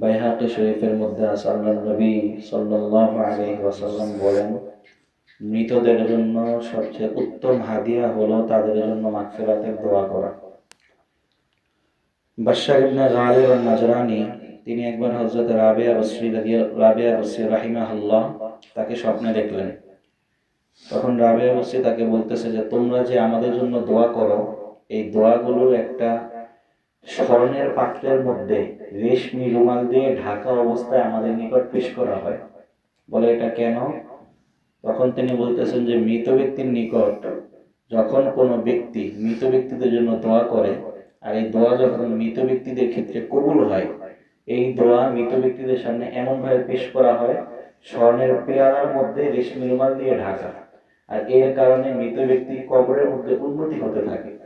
বাইহাকি শরীফের মধ্যে আছে নবী সাল্লাল্লাহু আলাইহি ওয়াসাল্লাম বলেন, মৃতদের জন্য সবচেয়ে উত্তম হাদিয়া হলো তাদের জন্য মাগফিরাতের দোয়া করা। নাজরানি তিনি একবার হযরত রাবিয়া বসরি রাবিয়া তাকে স্বপ্নে দেখলেন। তখন রাবিয়া তাকে বলতেছে যে, তোমরা যে আমাদের জন্য দোয়া করো, এই দোয়াগুলোর একটা স্মরণের পাত্রের মধ্যে রেশমি রুমাল দিয়ে ঢাকা অবস্থায় আমাদের নিকট পেশ করা হয়। বলে এটা কেন? তখন তিনি বলতেছেন যে, মৃত ব্যক্তির নিকট যখন কোনো ব্যক্তি মৃত ব্যক্তিদের জন্য দোয়া করে, আর এই দোয়া যখন মৃত ব্যক্তিদের ক্ষেত্রে কবুল হয়, এই দোয়া মৃত ব্যক্তিদের সামনে এমন ভাবে পেশ করা হয়, স্বর্ণের পেয়ালার মধ্যে রেশমি রুমাল দিয়ে ঢাকা। আর এর কারণে মৃত ব্যক্তি কবরের মধ্যে উন্নতি হতে থাকে।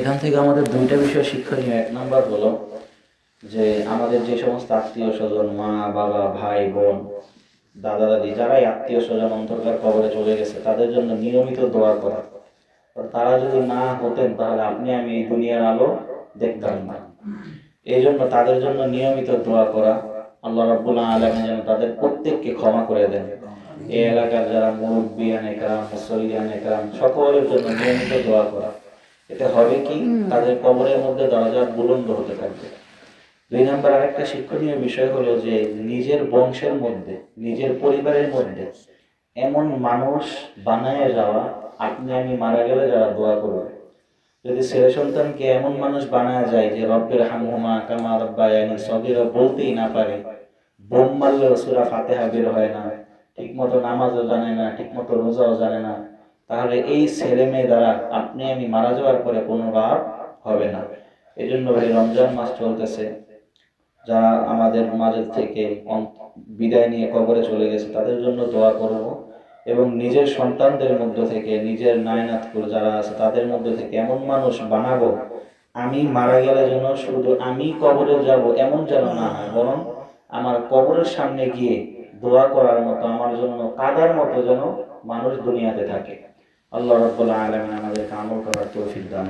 এখান থেকে আমাদের দুইটা বিষয় শিক্ষণীয় এক নাম্বার হলো যে আমাদের যে সমস্ত আত্মীয় স্বজন, মা, বাবা, ভাই, বোন, দাদা, দাদি, যারাই আত্মীয় স্বজন অন্তর্কার কবরে চলে গেছে, তাদের জন্য নিয়মিত দোয়া করা। তারা যদি না হতেন, তাহলে আপনি আমি এই দুনিয়ার আলো দেখতাম না। এই জন্য তাদের জন্য নিয়মিত দোয়া করা। আল্লাহ রাব্বুল আলামিন যেন তাদের প্রত্যেককে ক্ষমা করে দেন। এই এলাকার যারা মুরব্বিয়ান একরাম মুসল্লিয়ান একরাম সকলের জন্য নিয়মিত দোয়া করা। এতে হবে কি? তাদের কবরের মধ্যে দরজা বুলন্দ হতে থাকবে। দুই নম্বর আরেকটা শিক্ষণীয় বিষয় হলো যে নিজের বংশের মধ্যে নিজের পরিবারের মধ্যে এমন মানুষ বানায় যাওয়া আপনি আমি মারা গেলে যারা দোয়া করবে। যদি ছেলে সন্তানকে এমন মানুষ বানায় যায় যে রব্বের হামহুমা কামা রব্বায়ানি সগিরা বলতেই না পারে বোম মারলেও সুরা ফাতেহা বের হয় না ঠিক মতো নামাজও জানে না ঠিক মতো রোজাও জানে না তাহলে এই ছেলে মেয়ে দ্বারা আপনি আমি মারা যাওয়ার পরে কোনো লাভ হবে না। এই জন্য ভাই, রমজান মাস চলতেছে। যারা আমাদের মাঝে থেকে বিদায় নিয়ে কবরে চলে গেছে, তাদের জন্য দোয়া করব এবং নিজের সন্তানদের মধ্য থেকে, নিজের নায়নাথপুর যারা আছে, তাদের মধ্য থেকে এমন মানুষ বানাবো, আমি মারা গেলে যেন শুধু আমি কবরে যাব এমন যেন না হয়, বরং আমার কবরের সামনে গিয়ে দোয়া করার মতো, আমার জন্য কাদার মতো যেন মানুষ দুনিয়াতে থাকে। আল্লাহ রব্বুল আলমিন আমাদেরকে আমল করার তৌফিক দান